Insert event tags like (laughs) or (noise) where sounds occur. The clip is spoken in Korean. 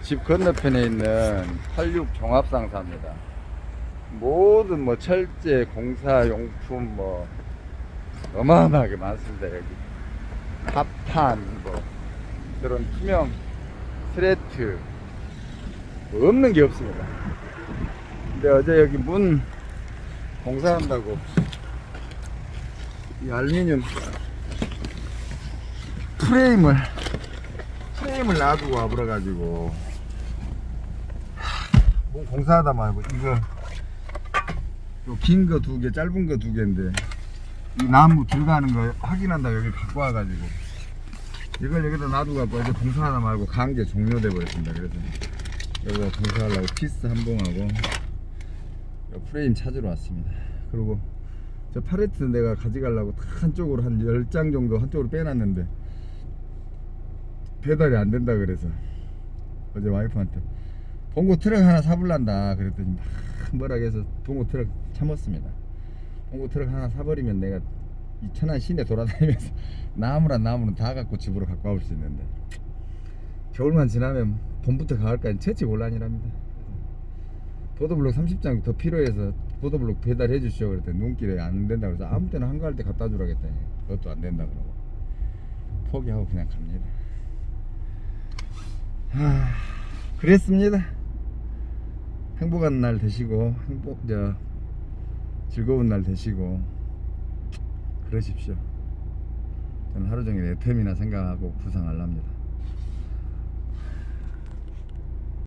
집 건너편에 있는 86 종합상사입니다. 모든 뭐 철제, 공사 용품 뭐 어마어마하게 많습니다 여기. 합판 뭐 그런 투명 스레트 뭐 없는 게 없습니다. 근데 어제 여기 문 공사한다고 이 알루미늄 프레임을 프레임을 놔두고 와버려가지고 뭐 공사하다 말고 이거 긴 거 두 개, 짧은 거 두 개인데 이 나무 들어가는 거 확인한다 여기 갖고 와가지고 이걸 여기다 놔두고 이제 공사하다 말고 강제 종료돼 버렸습니다. 그래서 여기다 공사하려고 피스 한 봉하고 요 프레임 찾으러 왔습니다. 그리고 저 팔레트 내가 가져가려고 다 한쪽으로 한 10장 정도 한쪽으로 빼놨는데 배달이 안 된다 그래서 어제 와이프한테 봉고 트럭 하나 사불란다 그랬더니 막 뭐라 해서 봉고 트럭 참았습니다. 봉고 트럭 하나 사버리면 내가 이 천안 시내 돌아다니면서 (laughs) 나무란 나무는 다 갖고 집으로 갖고 와볼 수 있는데 겨울만 지나면 봄부터 가을까지 채취 곤란이랍니다. 보도블록 30장 더 필요해서 보도블록 배달해 주시오 그랬더니 눈길에 안 된다 그래서 아무 때나 한가할 때 갖다 주라 그랬더니 그것도 안 된다 그러고 포기하고 그냥 갑니다 하, 그랬습니다. 행복한 날 되시고 행복 저 즐거운 날 되시고 그러십시오. 저는 하루 종일 애템이나 생각하고 구상하랍니다.